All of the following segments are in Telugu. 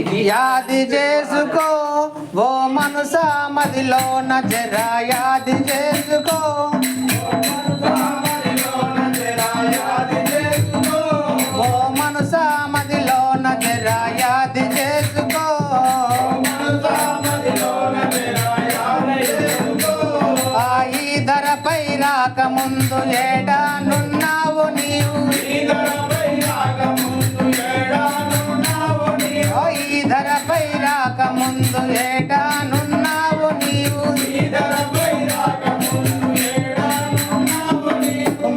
యాది చేసుకో ఓ మనసా మదిలో జరా. యాది చేసుకో ఓ మనసా మదిలో జరా. యాది చేసుకో ఆ ఈ ధరపై రాకముందు ఏడానున్నావు నీవు.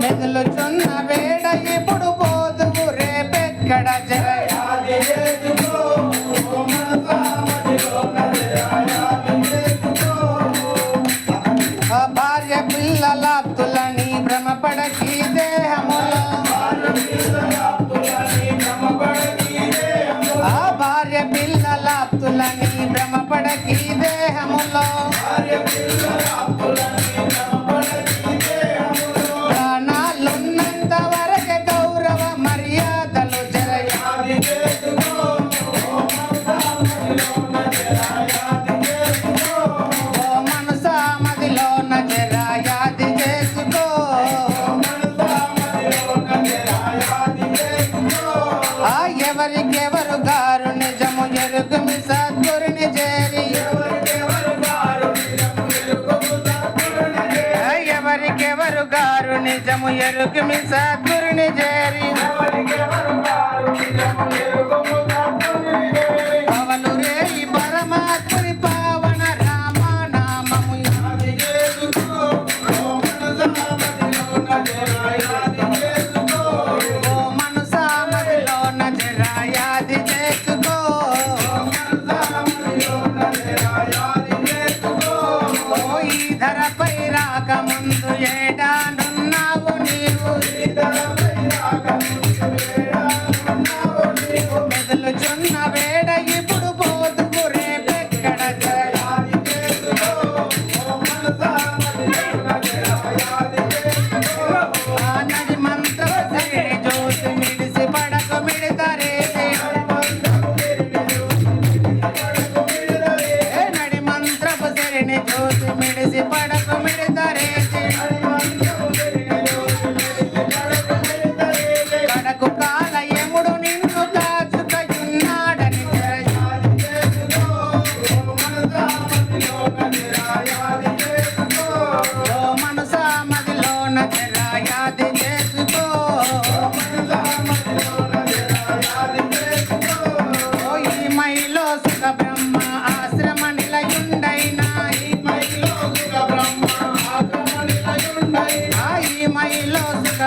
మెదులుచున్న వేడ ఇప్పుడు పోదువు రేపెక్కడ ఆ భార్య పిల్లల తులని భ్రమపడకి దేహములో. భార్య పిల్లల తులని భ్రమపడకి దేహములో. నిజము ఎరుకు మీ సద్గురుని జయ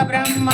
ಬ್ರಹ್ಮ